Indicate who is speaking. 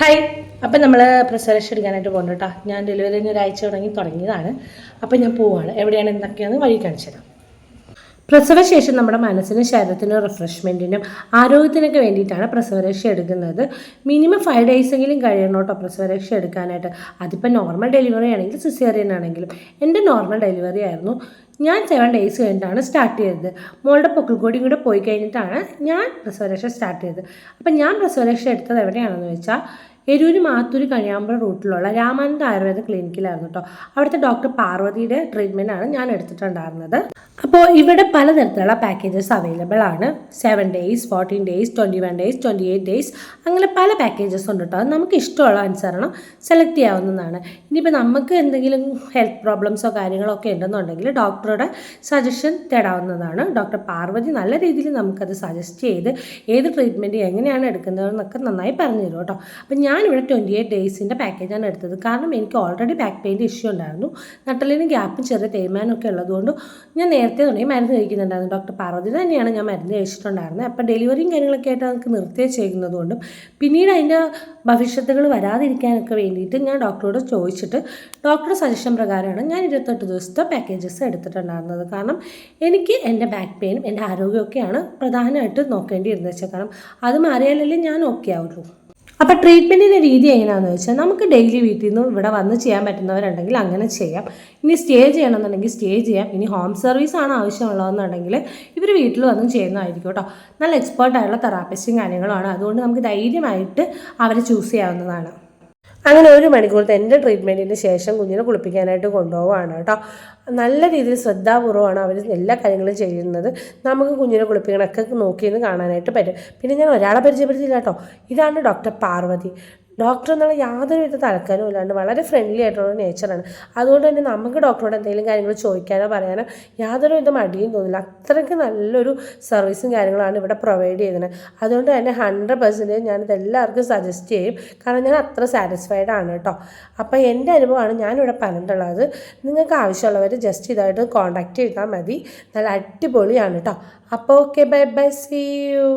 Speaker 1: Hi അപ്പം നമ്മൾ പ്രസവേഷൻ എടുക്കാനായിട്ട് പോകണം കേട്ടോ. ഞാൻ ഡെലിവറി ഒരാഴ്ച തുടങ്ങി തുടങ്ങിയതാണ്. അപ്പം ഞാൻ പോവാണ്. എവിടെയാണ് എന്തൊക്കെയാണെന്ന് വഴി കാണിച്ചു തരാം. പ്രസവശേഷം നമ്മുടെ മനസ്സിനും ശരീരത്തിനും റിഫ്രഷ്മെന്റിനും ആരോഗ്യത്തിനൊക്കെ വേണ്ടിയിട്ടാണ് പ്രസവരക്ഷ എടുക്കുന്നത്. മിനിമം ഫൈവ് ഡേയ്സ് എങ്കിലും കഴിയണം കേട്ടോ പ്രസവരക്ഷ എടുക്കാനായിട്ട്. അതിപ്പോൾ നോർമൽ ഡെലിവറി ആണെങ്കിലും സിസേറിയൻ ആണെങ്കിലും. എന്റെ നോർമൽ ഡെലിവറി ആയിരുന്നു. ഞാൻ സെവൻ ഡേയ്സ് കഴിഞ്ഞിട്ടാണ് സ്റ്റാർട്ട് ചെയ്തത്. മോളുടെ പൊക്കിൾക്കോടിയും കൂടെ പോയി കഴിഞ്ഞിട്ടാണ് ഞാൻ പ്രസവരക്ഷ സ്റ്റാർട്ട് ചെയ്തത്. അപ്പം ഞാൻ പ്രസവരക്ഷ എടുത്തത് എവിടെയാണെന്ന് വെച്ചാൽ എരൂര് മാത്തൂര് കഴിയാമ്പ്ര റൂട്ടിലുള്ള രാമാനന്ദ ആയുർവേദ ക്ലിനിക്കിലായിരുന്നു കേട്ടോ. അവിടുത്തെ ഡോക്ടർ പാർവതിയുടെ ട്രീറ്റ്മെന്റ് ആണ് ഞാൻ എടുത്തിട്ടുണ്ടായിരുന്നത്. അപ്പോൾ ഇവിടെ പലതരത്തിലുള്ള പാക്കേജസ് അവൈലബിൾ ആണ്. Seven days fourteen days twenty one days twenty eight days അങ്ങനെ പല പാക്കേജസ് ഉണ്ട് കേട്ടോ. അത് നമുക്ക് ഇഷ്ടമുള്ള അനുസരണം സെലക്ട് ചെയ്യാവുന്നതാണ്. ഇനിയിപ്പോൾ നമുക്ക് എന്തെങ്കിലും ഹെൽത്ത് പ്രോബ്ലംസോ കാര്യങ്ങളോ ഒക്കെ ഉണ്ടെന്നുണ്ടെങ്കിൽ ഡോക്ടറുടെ സജഷൻ തേടാവുന്നതാണ്. ഡോക്ടർ പാർവതി നല്ല രീതിയിൽ നമുക്കത് സജസ്റ്റ് ചെയ്ത് ഏത് ട്രീറ്റ്മെന്റ് എങ്ങനെയാണ് എടുക്കുന്നതെന്നൊക്കെ നന്നായി പറഞ്ഞു തരും കേട്ടോ. അപ്പം ഞാനിവിടെ ട്വന്റി എയ്റ്റ് ഡേയ്സിന്റെ പാക്കേജാണ് എടുത്തത്. കാരണം എനിക്ക് ഓൾറെഡി ബാക്ക് പെയിന്റെ ഇഷ്യൂ ഉണ്ടായിരുന്നു. നട്ടലിന് ഗ്യാപ്പും ചെറിയ തേയ്മാനും ഒക്കെ ഉള്ളതുകൊണ്ട് ഞാൻ നേരത്തെ തുടങ്ങി മരുന്ന് കഴിക്കുന്നുണ്ടായിരുന്നു. ഡോക്ടർ പാർവതി തന്നെയാണ് ഞാൻ മരുന്ന് കഴിച്ചിട്ടുണ്ടായിരുന്നത്. അപ്പോൾ ഡെലിവറിയും കാര്യങ്ങളൊക്കെ ആയിട്ട് നമുക്ക് നിർത്തിയേ ചെയ്യുന്നതുകൊണ്ടും പിന്നീട് അതിന്റെ ഭവിഷ്യത്തുകൾ വരാതിരിക്കാനൊക്കെ വേണ്ടിയിട്ട് ഞാൻ ഡോക്ടറോട് ചോദിച്ചിട്ട് ഡോക്ടറുടെ സജഷൻ പ്രകാരമാണ് ഞാൻ ഇരുപത്തെട്ട് ദിവസത്തെ പാക്കേജസ് എടുത്തിട്ടുണ്ടായിരുന്നത്. കാരണം എനിക്ക് എന്റെ ബാക്ക് പെയിനും എന്റെ ആരോഗ്യമൊക്കെയാണ് പ്രധാനമായിട്ട് നോക്കേണ്ടിയിരുന്നത്. വെച്ചാൽ കാരണം അത് മാറിയാലല്ലേ ഞാൻ ഓക്കെ ആവുള്ളൂ. അപ്പോൾ ട്രീറ്റ്മെന്റിന്റെ രീതി എങ്ങനെയാണെന്ന് വെച്ചാൽ നമുക്ക് ഡെയിലി വീട്ടിൽ നിന്ന് ഇവിടെ വന്ന് ചെയ്യാൻ പറ്റുന്നവരുണ്ടെങ്കിൽ അങ്ങനെ ചെയ്യാം. ഇനി സ്റ്റേ ചെയ്യണമെന്നുണ്ടെങ്കിൽ സ്റ്റേ ചെയ്യാം. ഇനി ഹോം സർവീസ് ആണ് ആവശ്യമുള്ളതെന്നുണ്ടെങ്കിൽ ഇവർ വീട്ടിൽ വന്ന് ചെയ്യുന്നതായിരിക്കും കേട്ടോ. നല്ല എക്സ്പേർട്ടായുള്ള തെറാപ്പിസ്റ്റും കാര്യങ്ങളുമാണ് അതുകൊണ്ട് നമുക്ക് ധൈര്യമായിട്ട് അവരെ ചൂസ് ചെയ്യാവുന്നതാണ്. അങ്ങനെ ഒരു മണിക്കൂറത്തെ എന്റെ ട്രീറ്റ്മെന്റിന് ശേഷം കുഞ്ഞിനെ കുളിപ്പിക്കാനായിട്ട് കൊണ്ടുപോവാണ് കേട്ടോ. നല്ല രീതിയിൽ ശ്രദ്ധാപൂർവമാണ് അവർ എല്ലാ കാര്യങ്ങളും ചെയ്യുന്നത്. നമുക്ക് കുഞ്ഞിനെ കുളിപ്പിക്കണമൊക്കെ നോക്കിയെന്ന് കാണാനായിട്ട് പറ്റും. പിന്നെ ഞാൻ ഒരാളെ പരിചയപ്പെടുത്തിയില്ല കേട്ടോ. ഇതാണ് ഡോക്ടർ പാർവതി. ഡോക്ടർ എന്നുള്ള യാതൊരു വിധ തലക്കാനും ഇല്ലാണ്ട് വളരെ ഫ്രണ്ട്ലി ആയിട്ടുള്ള നേച്ചറാണ് അതുകൊണ്ട് തന്നെ നമുക്ക് ഡോക്ടറോട് എന്തെങ്കിലും കാര്യങ്ങൾ ചോദിക്കാനോ പറയാനോ യാതൊരു വിധ മടിയും തോന്നില്ല. അത്രയ്ക്ക് നല്ലൊരു സർവീസും കാര്യങ്ങളാണ് ഇവിടെ പ്രൊവൈഡ് ചെയ്യുന്നത് അതുകൊണ്ട് തന്നെ ഹൺഡ്രഡ് പെർസെന്റേജ് ഞാനിത് എല്ലാവർക്കും സജസ്റ്റ് ചെയ്യും. കാരണം ഞാൻ അത്ര സാറ്റിസ്ഫൈഡ് ആണ് കേട്ടോ. അപ്പോൾ എന്റെ അനുഭവമാണ് ഞാനിവിടെ പറഞ്ഞിട്ടുള്ളത്. നിങ്ങൾക്ക് ആവശ്യമുള്ളവർ ജസ്റ്റ് ഇതായിട്ട് കോൺടാക്റ്റ് ചെയ്താൽ മതി. നല്ല അടിപൊളിയാണ് കേട്ടോ. അപ്പോൾ okay bye bye see you